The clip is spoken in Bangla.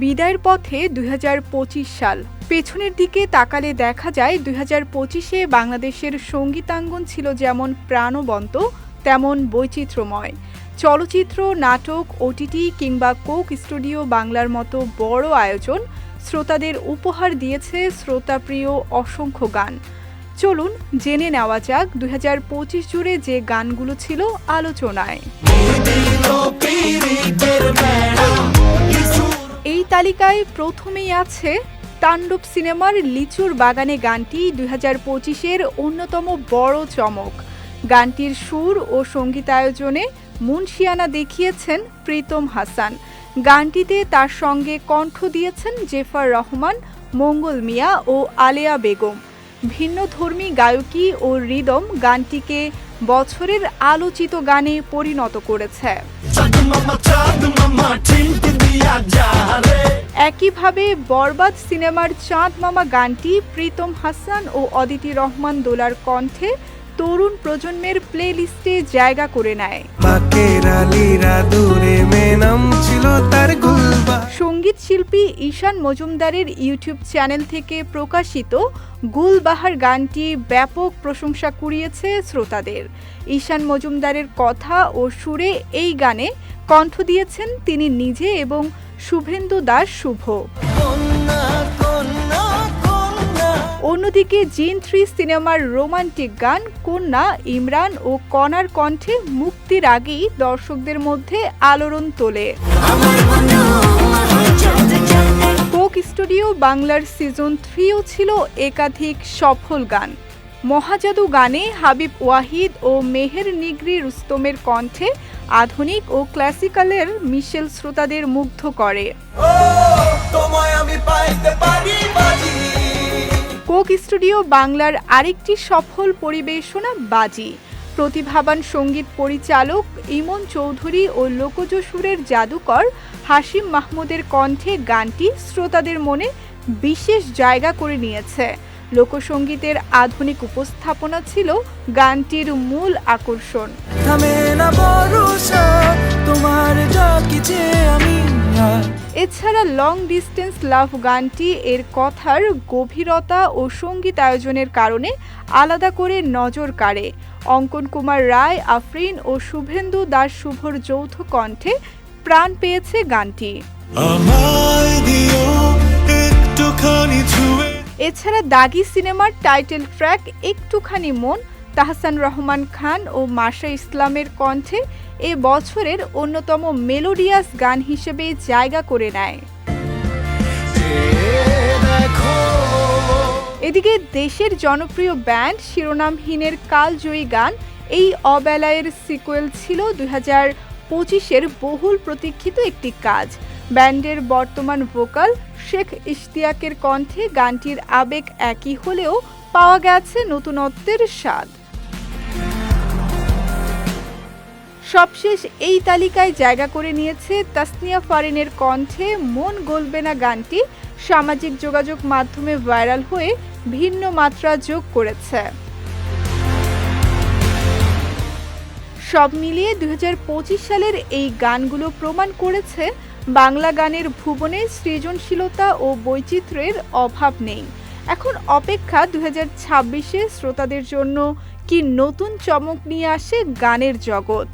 বিদায়ের পথে দুই হাজার পঁচিশ সাল। পেছনের দিকে তাকালে দেখা যায় দুই পঁচিশে বাংলাদেশের সঙ্গীতাঙ্গন ছিল যেমন প্রাণবন্ত, তেমন বৈচিত্র্যময়। চলচ্চিত্র, নাটক ওটিটি কিংবা কোক স্টুডিও বাংলার মতো বড় আয়োজন শ্রোতাদের উপহার দিয়েছে শ্রোতাপ্রিয় অসংখ্য গান। চলুন জেনে নেওয়া যাক দুই হাজার পঁচিশ জুড়ে যে গানগুলো ছিল আলোচনায়। তালিকায় প্রথমেই আছে তাণ্ডব সিনেমার লিচুর বাগানে গানটি দুই হাজার পঁচিশের অন্যতম বড় চমক। গানটির সুর ও সঙ্গীতায়োজনে মুনশিয়ানা দেখিয়েছেন প্রীতম হাসান। গানটিতে তার সঙ্গে কণ্ঠ দিয়েছেন জেফার রহমান, মঙ্গল মিয়া ও আলেয়া বেগম। ভিন্নধর্মী গায়কী ও রিদম গানটিকে বছরের আলোচিত গানে পরিণত করেছে। একইভাবে বরবাদ সিনেমার চাঁদ মামা গানটি প্রীতম হাসান ও অদিতি রহমান দোলার কণ্ঠে তরুণ প্রজন্মের প্লে লিস্টে জায়গা করে নেয়। সংগীত শিল্পী ঈশান মজুমদারের ইউটিউব চ্যানেল থেকে প্রকাশিত গুলবাহার গানটি ব্যাপক প্রশংসা কুড়িয়েছে শ্রোতাদের। ঈশান মজুমদারের কথা ও সুরে এই গানে কণ্ঠ দিয়েছেন তিনি নিজে এবং শুভেন্দু দাস শুভ। অন্যদিকে জিন থ্রি সিনেমার রোমান্টিক গান কন্যা, ইমরান ও কণার কণ্ঠে মুক্তির আগেই দর্শকদের মধ্যে আলোড়ন তোলে। কোক স্টুডিও বাংলার সিজন থ্রিও ছিল একাধিক সফল গান। মহাজাদু গানে হাবিব ওয়াহিদ ও মেহের নিগরি রুস্তমের কণ্ঠে আধুনিক ও ক্লাসিক্যালের মিশেল শ্রোতাদের মুগ্ধ করে। কোক স্টুডিও বাংলার আরেকটি সফল পরিবেশনা বাজি। প্রতিভাবান সংগীত পরিচালক ইমন চৌধুরী ও লোকজ সুরের জাদুকর হাসিম মাহমুদের কণ্ঠে গানটি শ্রোতাদের মনে বিশেষ জায়গা করে নিয়েছে। লোকসঙ্গীতের আধুনিক উপস্থাপনা ছিল গানটির মূল আকর্ষণ। এছাড়া লং ডিস্টেন্স লাভ গানটি এর কথার গভীরতা ও সংগীত আয়োজনের কারণে আলাদা করে নজর কাড়ে। অঙ্কন কুমার রায় আফরিন ও শুভেন্দু দাস শুভর যৌথ কণ্ঠে প্রাণ পেয়েছে গানটি। আমায় দিও একটুখানি এছাড়া দাগি সিনেমার টাইটেল ট্র্যাক একটুখানি মন, তাহসান রহমান খান ও মাসা ইসলামের কণ্ঠে এ বছরের অন্যতম মেলোডিয়াস গান হিসেবে জায়গা করে নেয়। এদিকে দেশের জনপ্রিয় ব্যান্ড শিরোনামহীনের কালজয়ী গান এই অবেলায়ের সিকুয়েল ছিল দুই হাজার পঁচিশের বহুল প্রতীক্ষিত একটি কাজ। ব্যান্ডের বর্তমান ভোকাল শেখ ইশতিয়াকের কণ্ঠে গানটির আবেগ একই হলেও পাওয়া গেছে নতুনত্বের স্বাদ। সবশেষ এই তালিকায় জায়গা করে নিয়েছে তাসনিয়া ফারিনের কণ্ঠে মন গলবে না গানটি সামাজিক যোগাযোগ মাধ্যমে ভাইরাল হয়ে ভিন্ন মাত্রা যোগ করেছে। সব মিলিয়ে দুই হাজার পঁচিশ সালের এই গানগুলো প্রমাণ করেছে বাংলা গানের ভুবনে সৃজনশীলতা ও বৈচিত্র্যের অভাব নেই। এখন অপেক্ষা দু হাজার ছাব্বিশে শ্রোতাদের জন্য কি নতুন চমক নিয়ে আসে গানের জগৎ?